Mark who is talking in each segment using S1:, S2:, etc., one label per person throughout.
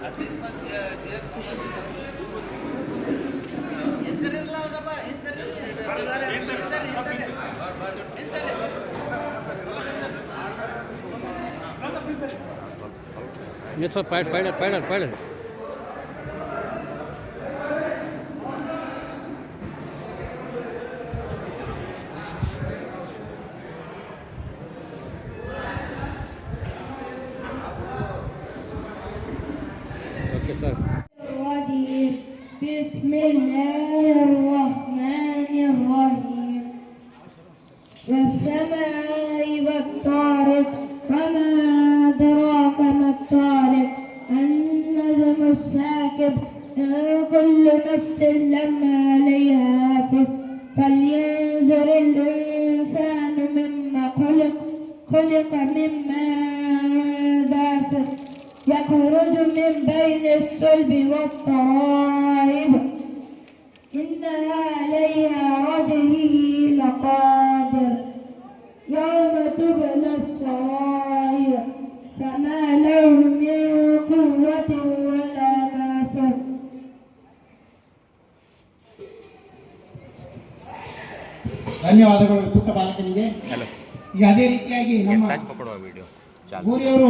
S1: یہ سب پیڑ پیڑ پیڑ پیڑ
S2: الرجيم بسم الله الرحمن الرحيم. والسماء والطارق وما أدراك ما الطارق؟ النجم الساكب كل نفس يخرج من بين الصلب والترائب إنها عليها رجله لقادر يوم تبلى السرائر فما له من قوة ولا ناصر
S3: ಧನ್ಯವಾದಗಳು ಪುಟ್ಟ ಬಾಲಕನಿಗೆ ಈಗ ಅದೇ ರೀತಿಯಾಗಿ ನಮ್ಮ ಗೋರಿಯವರು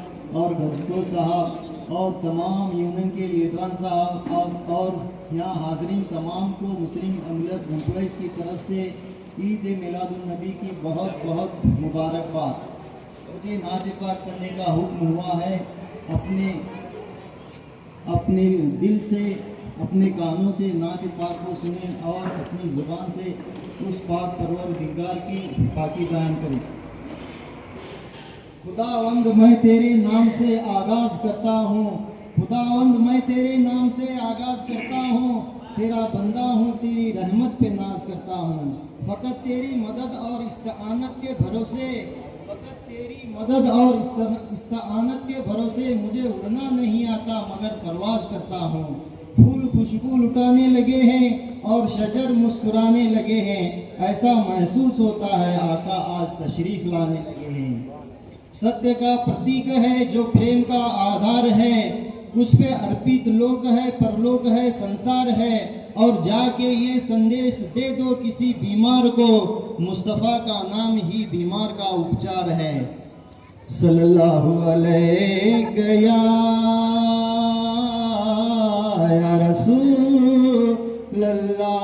S4: اور گھوشکو صاحب اور تمام یونین کے لیڈران صاحب اور یہاں حاضرین تمام کو مسلم عملت امپلائز کی طرف سے عید میلاد النبی کی بہت بہت مبارکباد۔ مجھے نعت پاک کرنے کا حکم ہوا ہے۔ اپنے اپنے دل سے، اپنے کانوں سے نعت پاک کو سنیں اور اپنی زبان سے اس پاک پرور دنگار کی پاکی بیان کریں۔ خداوند میں تیرے نام سے آغاز کرتا ہوں۔ خداوند میں تیرے نام سے آغاز کرتا ہوں۔ تیرا بندہ ہوں، تیری رحمت پہ ناز کرتا ہوں۔ فقط تیری مدد اور استعانت کے بھروسے، فقط تیری مدد اور استعانت کے بھروسے مجھے اڑنا نہیں آتا، مگر پرواز کرتا ہوں۔ پھول خوشبو لٹانے لگے ہیں اور شجر مسکرانے لگے ہیں۔ ایسا محسوس ہوتا ہے، آقا آج تشریف لانے لگے ہیں۔ ستیہ کا پرتیک ہے، جو پریم کا آدھار ہے، اس پہ ارپت لوک ہے، پرلوک ہے، سنسار ہے، اور جا کے یہ سندیش دے دو کسی بیمار کو، مصطفیٰ کا نام ہی بیمار کا اپچار ہے۔ صلی اللہ علیہ گیا یا رسول اللہ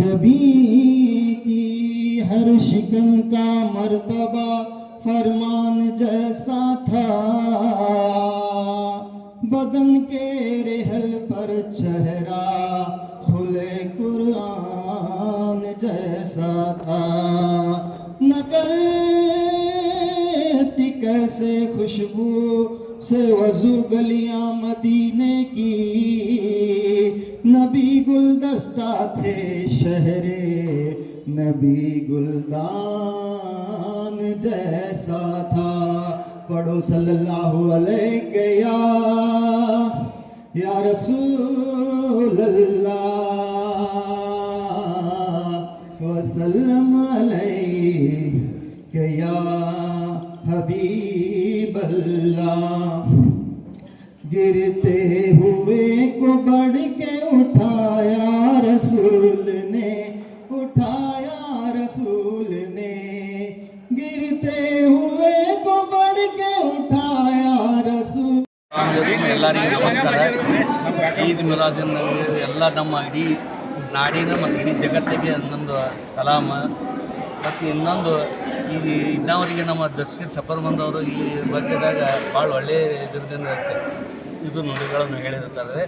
S4: جبی کی ہر شکن کا مرتبہ فرمان جیسا تھا۔ بدن کے رحل پر چہرہ کھلے قرآن جیسا تھا۔ نقل کیسے خوشبو سے وضو گلی تھے شہر نبی گلدان جیسا تھا۔ پڑھو صلی اللہ علیہ یا رسول اللہ، وسلم علیہ
S5: یا حبیب اللہ۔ ಈದ್ ಮಿಲಾದಿನ್ ಎಲ್ಲ ನಮ್ಮ ಇಡೀ ನಾಡಿನ ಮತ್ತು ಇಡೀ ಜಗತ್ತಿಗೆ ನಂದು ಸಲಾಮ. ಮತ್ತು ಇನ್ನೊಂದು ಈ ಇನ್ನವರಿಗೆ ನಮ್ಮ ದಸ್ಕಿನ್ ಸಫರ್ ಬಂದವರು ಈ ಬಗ್ಗೆದಾಗ ಭಾಳ ಒಳ್ಳೆಯ ಇದ್ರದಿಂದ ಇದು ನುಡಿಗಳನ್ನು ಹೇಳಿರ್ತಾರೆ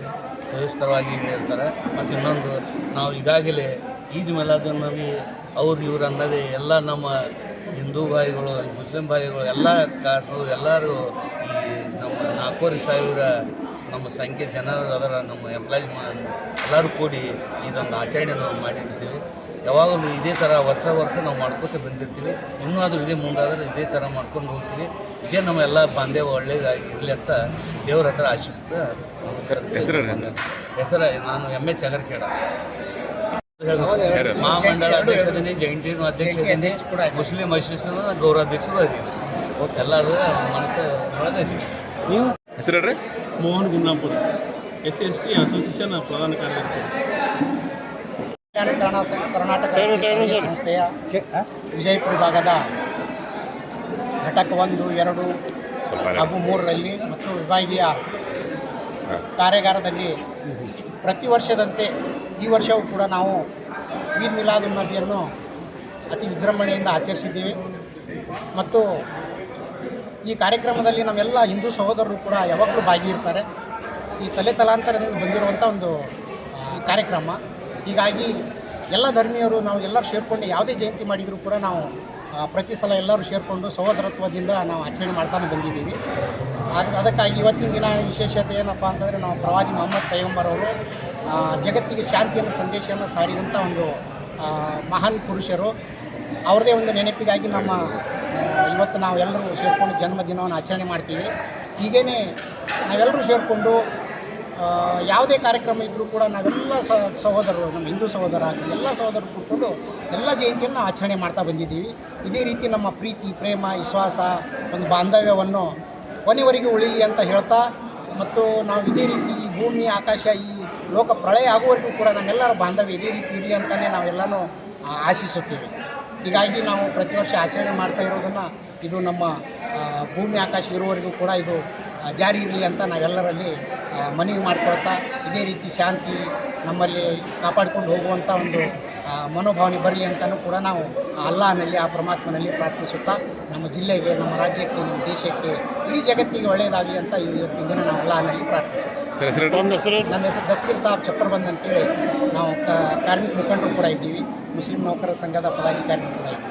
S5: ಸವಿಸ್ತರವಾಗಿ ಹೇಳಿರ್ತಾರೆ ಮತ್ತು ಇನ್ನೊಂದು ನಾವು ಈಗಾಗಲೇ ಈದ್ ಮೇಲಾದನ್ನು ಅವ್ರು ಇವ್ರು ಅನ್ನದೆ ಎಲ್ಲ ನಮ್ಮ ಹಿಂದೂ ಭಾಯಿಗಳು, ಮುಸ್ಲಿಂ ಭಾಯಿಗಳು, ಎಲ್ಲ ಕಾಸು ಎಲ್ಲರೂ ಈ ನಮ್ಮ ನಾಲ್ಕೂವರೆ ಸಾವಿರ ನಮ್ಮ ಸಂಖ್ಯೆ ಜನರು ಅದರ ನಮ್ಮ ಎಂಪ್ಲಾಯೀಸ್ ಎಲ್ಲರೂ ಕೂಡಿ ಇದೊಂದು ಆಚರಣೆ ನಾವು ಮಾಡಿರ್ತೀವಿ. ಯಾವಾಗಲೂ ಇದೇ ಥರ ವರ್ಷ ವರ್ಷ ನಾವು ಮಾಡ್ಕೋತ ಬಂದಿರ್ತೀವಿ. ಇನ್ನೂ ಆದರೂ ಇದೇ ಮುಂದಾದ್ರೆ ಇದೇ ಥರ ಮಾಡ್ಕೊಂಡು ಹೋಗ್ತೀವಿ. ಇದೇ ನಮ್ಮ ಎಲ್ಲ ಬಾಂಧವ್ಯ ಒಳ್ಳೇದಾಗಿ ಇರಲಿ ಅಂತ ದೇವ್ರ ಹತ್ರ ಆಶಿಸ್ತಾ ಹೆಸರು ಹೆಸರ ನಾನು ಎಂ ಎಚ್ ಅಗರ್ಕೇಡ ಮಹಾಮಂಡಳ ಅಧ್ಯಕ್ಷದಿನಿ ಜೈಂಟಿನೂ ಅಧ್ಯಕ್ಷದಿನಿ ಮುಸ್ಲಿಂ ಅಸೋಸಿಯೇಷನ್ ಗೌರವಾಧ್ಯಕ್ಷರು ಅದೀವಿ ಎಲ್ಲರೂ ಮನಸ್ಸು ಒಳಗೆ
S1: ನೀವು
S6: ಹೆಸರು
S7: Mohan Gundapura S C S T association ಪ್ರಧಾನ ಕಾರ್ಯದರ್ಶಿ
S3: ಕರ್ನಾಟಕ ಸಂಸ್ಥೆಯ ವಿಜಯಪುರ ಭಾಗದ ಘಟಕ ಒಂದು ಎರಡು ಹಾಗೂ ಮೂರರಲ್ಲಿ ಮತ್ತು ವಿಭಾಗೀಯ ಕಾರ್ಯಾಗಾರದಲ್ಲಿ ಪ್ರತಿ ವರ್ಷದಂತೆ ಈ ವರ್ಷವೂ ಕೂಡ ನಾವು ಈದ್ ಮಿಲಾದ್ ನಬಿಯನ್ನು ಅತಿ ವಿಜೃಂಭಣೆಯಿಂದ ಆಚರಿಸಿದ್ದೀವಿ. ಮತ್ತು ಈ ಕಾರ್ಯಕ್ರಮದಲ್ಲಿ ನಮ್ಮೆಲ್ಲ ಹಿಂದೂ ಸಹೋದರರು ಕೂಡ ಯಾವಾಗಲೂ ಭಾಗಿಯಿರ್ತಾರೆ. ಈ ತಲೆ ತಲಾಂತರದಿಂದ ಬಂದಿರುವಂಥ ಒಂದು ಕಾರ್ಯಕ್ರಮ. ಹೀಗಾಗಿ ಎಲ್ಲ ಧರ್ಮೀಯರು ನಾವು ಎಲ್ಲರೂ ಸೇರಿಕೊಂಡು ಯಾವುದೇ ಜಯಂತಿ ಮಾಡಿದರೂ ಕೂಡ ನಾವು ಪ್ರತಿ ಸಲ ಎಲ್ಲರೂ ಸೇರಿಕೊಂಡು ಸಹೋದರತ್ವದಿಂದ ನಾವು ಆಚರಣೆ ಮಾಡ್ತಾನೆ ಬಂದಿದ್ದೀವಿ. ಅದು ಅದಕ್ಕಾಗಿ ಇವತ್ತಿನ ದಿನ ವಿಶೇಷತೆ ಏನಪ್ಪ ಅಂತಂದರೆ ನಾವು ಪ್ರವಾದಿ ಮೊಹಮ್ಮದ್ ಪೈಗಂಬರ್ ಅವರು ಜಗತ್ತಿಗೆ ಶಾಂತಿಯನ್ನು ಸಂದೇಶವನ್ನು ಸಾರಿದಂಥ ಒಂದು ಮಹಾನ್ ಪುರುಷರು. ಅವ್ರದೇ ಒಂದು ನೆನಪಿಗಾಗಿ ನಮ್ಮ ಇವತ್ತು ನಾವು ಎಲ್ಲರೂ ಸೇರಿಕೊಂಡು ಜನ್ಮದಿನವನ್ನು ಆಚರಣೆ ಮಾಡ್ತೀವಿ. ಹೀಗೇ ನಾವೆಲ್ಲರೂ ಸೇರಿಕೊಂಡು ಯಾವುದೇ ಕಾರ್ಯಕ್ರಮ ಇದ್ದರೂ ಕೂಡ ನಾವೆಲ್ಲ ಸಹೋದರರು, ನಮ್ಮ ಹಿಂದೂ ಸಹೋದರ ಆಗಲಿ, ಎಲ್ಲ ಸಹೋದರರು ಕೂತ್ಕೊಂಡು ಎಲ್ಲ ಜಯಂತಿಯನ್ನು ಆಚರಣೆ ಮಾಡ್ತಾ ಬಂದಿದ್ದೀವಿ. ಇದೇ ರೀತಿ ನಮ್ಮ ಪ್ರೀತಿ, ಪ್ರೇಮ, ವಿಶ್ವಾಸ ಒಂದು ಬಾಂಧವ್ಯವನ್ನು ಕೊನೆವರೆಗೆ ಉಳಿಲಿ ಅಂತ ಹೇಳ್ತಾ, ಮತ್ತು ನಾವು ಇದೇ ರೀತಿ ಈ ಭೂಮಿ, ಆಕಾಶ, ಈ ಲೋಕ ಪ್ರಳಯ ಆಗುವವರೆಗೂ ಕೂಡ ನಮ್ಮೆಲ್ಲರ ಬಾಂಧವ್ಯ ಇದೇ ರೀತಿ ಇರಲಿ ಅಂತಲೇ ನಾವೆಲ್ಲನೂ ಆಶಿಸುತ್ತೇವೆ. ಹೀಗಾಗಿ ನಾವು ಪ್ರತಿ ವರ್ಷ ಆಚರಣೆ ಮಾಡ್ತಾ ಇರೋದನ್ನು ಇದು ನಮ್ಮ ಭೂಮಿ ಆಕಾಶ ಇರುವವರೆಗೂ ಕೂಡ ಇದು ಜಾರಿ ಇರಲಿ ಅಂತ ನಾವೆಲ್ಲರಲ್ಲಿ ಮನವಿ ಮಾಡ್ಕೊಳ್ತಾ ಇದೇ ರೀತಿ ಶಾಂತಿ ನಮ್ಮಲ್ಲಿ ಕಾಪಾಡ್ಕೊಂಡು ಹೋಗುವಂಥ ಒಂದು ಮನೋಭಾವನೆ ಬರಲಿ ಅಂತಲೂ ಕೂಡ ನಾವು ಅಲ್ಲಾನಲ್ಲಿ ಅಲ್ಲಾಹನಲ್ಲಿ ಆ ಪರಮಾತ್ಮನಲ್ಲಿ ಪ್ರಾರ್ಥಿಸುತ್ತಾ ನಮ್ಮ ಜಿಲ್ಲೆಗೆ ನಮ್ಮ ರಾಜ್ಯಕ್ಕೆ ನಮ್ಮ ದೇಶಕ್ಕೆ ಇಡೀ ಜಗತ್ತಿಗೆ ಒಳ್ಳೆಯದಾಗಲಿ ಅಂತ ಇವತ್ತಿನ ದಿನ ನಾವು ಅಲ್ಲಾನಲ್ಲಿ ಪ್ರಾರ್ಥಿಸುತ್ತೇವೆ. ನನ್ನ ಹೆಸರು ದಸ್ತೀರ್ ಸಾಬ್ ಚಪ್ಪರ್ಬಂದ್ ಅಂತೇಳಿ ನಾವು ಕ ಕಾರ್ಮಿಕ ಮುಖಂಡರು ಕೂಡ ಇದ್ದೀವಿ. ಮುಸ್ಲಿಂ ನೌಕರರ ಸಂಘದ ಪದಾಧಿಕಾರಿಗಳು ಕೂಡ ಇದ್ದೀವಿ.